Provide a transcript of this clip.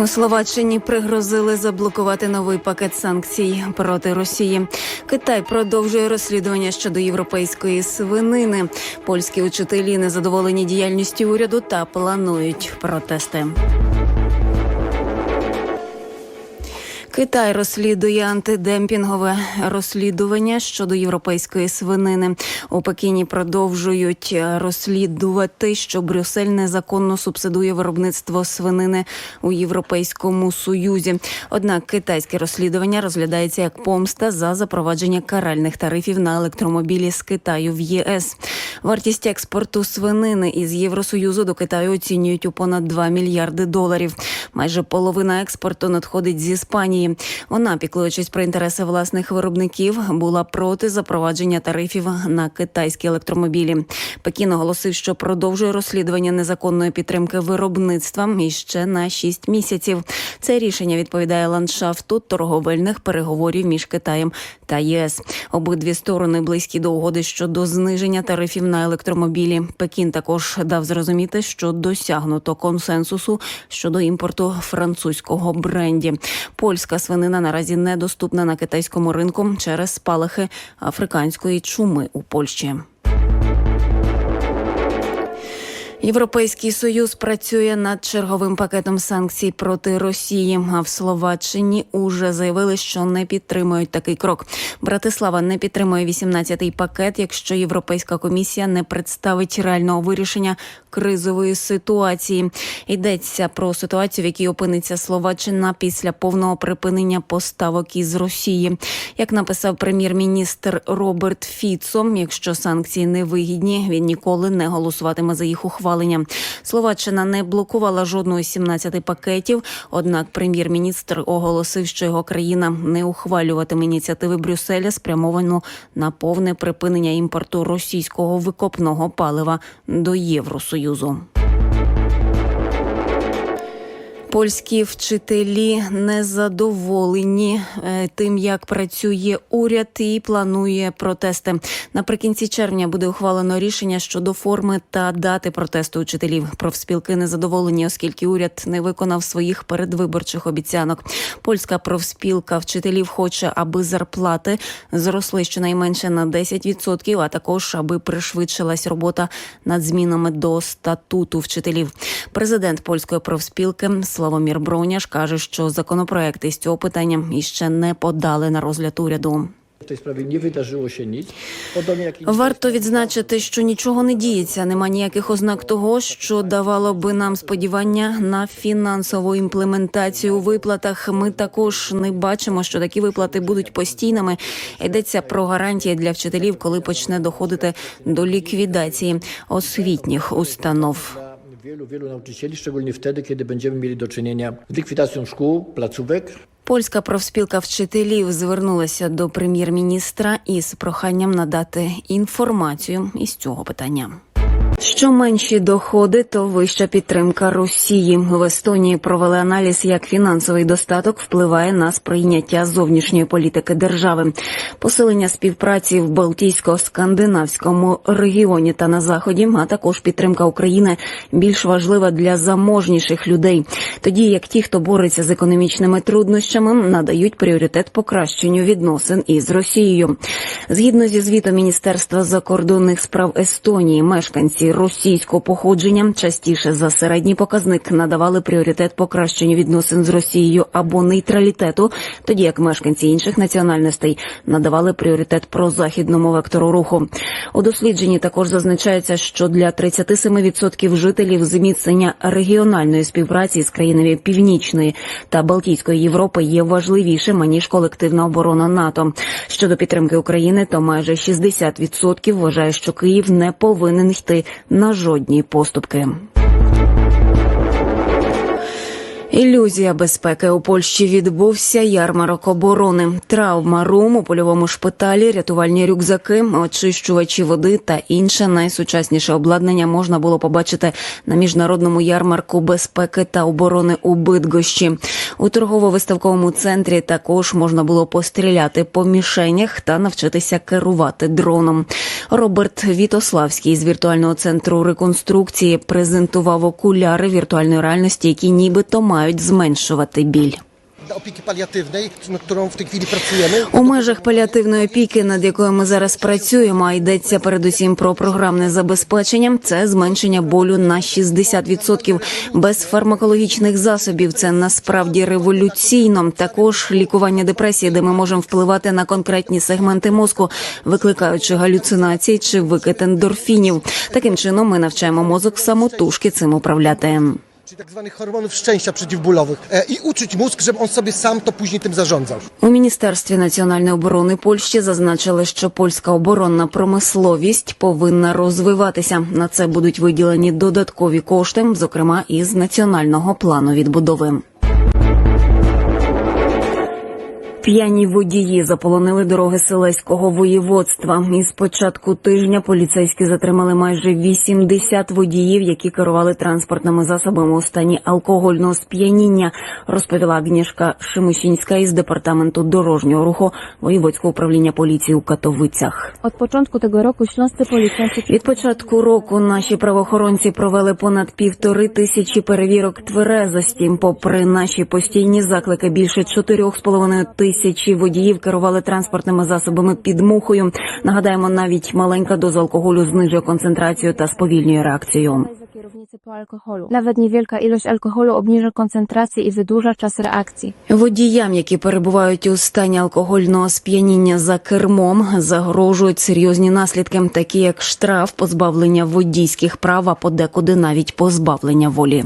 У Словаччині пригрозили заблокувати новий пакет санкцій проти Росії. Китай продовжує розслідування щодо європейської свинини. Польські учителі незадоволені діяльністю уряду та планують протести. Китай розслідує антидемпінгове розслідування щодо європейської свинини. У Пекіні продовжують розслідувати, що Брюссель незаконно субсидує виробництво свинини у Європейському Союзі. Однак китайське розслідування розглядається як помста за запровадження каральних тарифів на електромобілі з Китаю в ЄС. Вартість експорту свинини із Євросоюзу до Китаю оцінюють у понад 2 мільярди доларів. Майже половина експорту надходить з Іспанії. Вона, піклуючись про інтереси власних виробників, була проти запровадження тарифів на китайські електромобілі. Пекін оголосив, що продовжує розслідування незаконної підтримки виробництва іще на 6 місяців. Це рішення відповідає ландшафту торговельних переговорів між Китаєм та ЄС. Обидві сторони близькі до угоди щодо зниження тарифів на електромобілі. Пекін також дав зрозуміти, що досягнуто консенсусу щодо імпорту французького бренді. Польська свинина наразі недоступна на китайському ринку через спалахи африканської чуми у Польщі. Європейський союз працює над черговим пакетом санкцій проти Росії. А в Словаччині уже заявили, що не підтримують такий крок. Братислава не підтримує 18-й пакет, якщо Європейська комісія не представить реального вирішення кризової ситуації. Йдеться про ситуацію, в якій опиниться Словаччина після повного припинення поставок із Росії. Як написав прем'єр-міністр Роберт Фіцо, якщо санкції не вигідні, він ніколи не голосуватиме за їх ухвалення. Словаччина не блокувала жодного з 17 пакетів. Однак прем'єр-міністр оголосив, що його країна не ухвалюватиме ініціативи Брюсселя, спрямовану на повне припинення імпорту російського викопного палива до Євросоюзу. Польські вчителі незадоволені е, тим, як працює уряд і планує протести. Наприкінці червня буде ухвалено рішення щодо форми та дати протесту учителів. Профспілки незадоволені, оскільки уряд не виконав своїх передвиборчих обіцянок. Польська профспілка вчителів хоче, аби зарплати зросли щонайменше на 10%, а також аби пришвидшилась робота над змінами до статуту вчителів. Президент польської профспілки Славомір Броняш каже, що законопроекти з цього питання іще не подали на розгляд уряду. Sprawie nie wydarzyło się nic. Podobnie Варто відзначити, що нічого не діється. Нема ніяких ознак того, що давало би нам сподівання на фінансову імплементацію у виплатах. Ми також не бачимо, що такі виплати будуть постійними. Йдеться про гарантії для вчителів, коли почне доходити до ліквідації освітніх установ. Wielu, wielu nauczycieli, szczególnie wtedy, kiedy będziemy mieli do czynienia z likwidacją szkół, placówek, Польська профспілка вчителів звернулася до прем'єр-міністра із проханням надати інформацію із цього питання. Що менші доходи, то вища підтримка Росії. В Естонії провели аналіз, як фінансовий достаток впливає на сприйняття зовнішньої політики держави. Посилення співпраці в Балтійсько-скандинавському регіоні та на заході, а також підтримка України більш важлива для заможніших людей. Тоді як ті, хто бореться з економічними труднощами, надають пріоритет покращенню відносин із Росією. Згідно зі звітом Міністерства закордонних справ Естонії, мешканці російського походження частіше за середній показник надавали пріоритет покращенню відносин з Росією або нейтралітету, тоді як мешканці інших національностей надавали пріоритет прозахідному вектору руху. У дослідженні також зазначається, що для 37% жителів зміцнення регіональної співпраці з країнами Північної та Балтійської Європи є важливішим ніж колективна оборона НАТО. Щодо підтримки України, то майже 60% вважає, що Київ не повинен йти на жодні поступки. Ілюзія безпеки у Польщі відбувся ярмарок оборони. Травма рум у польовому шпиталі, рятувальні рюкзаки, очищувачі води та інше найсучасніше обладнання можна було побачити на міжнародному ярмарку безпеки та оборони у Бидгощі. У торгово-виставковому центрі також можна було постріляти по мішенях та навчитися керувати дроном. Роберт Вітославський з віртуального центру реконструкції презентував окуляри віртуальної реальності, які нібито мають зменшувати біль. Opieki paliatywnej, nad którą w tej chwili. У межах паліативної опіки, над якою ми зараз працюємо, а йдеться передусім про програмне забезпечення. Це зменшення болю на 60%. без фармакологічних засобів. Це насправді революційно. Також лікування депресії, де ми можемо впливати на конкретні сегменти мозку, викликаючи галюцинації чи викид ендорфінів. Таким чином ми навчаємо мозок самотужки цим управляти. Czyli tak zwanych hormonów szczęścia przeciwbólowych. E, I uczyć mózg, żeby on sobie sam to później tym zarządzał. У міністерстві національної оборони Польщі зазначили, що польська оборонна промисловість повинна розвиватися. На це будуть виділені додаткові кошти, зокрема із національного плану відбудови. П'яні водії заполонили дороги Селеського воєводства. Із початку тижня поліцейські затримали майже 80 водіїв, які керували транспортними засобами у стані алкогольного сп'яніння, розповіла Агнішка Шимусінська із департаменту дорожнього руху воєводського управління поліції у Катовицях. Od początku tego roku śląscy policjanci Від початку року наші правоохоронці провели понад півтори тисячі перевірок тверезості. Попри наші постійні заклики, більше чотирьох з половиною тисячі водіїв керували транспортними засобами під мухою. Нагадаємо, навіть маленька доза алкоголю знижує концентрацію та сповільнює реакцію. Nawet niewielka ilość alkoholu obniża koncentrację i wydłuża czas reakcji. Водіям, які перебувають у стані алкогольного сп'яніння за кермом, загрожують серйозні наслідки, такі як штраф, позбавлення водійських прав, а подекуди навіть позбавлення волі.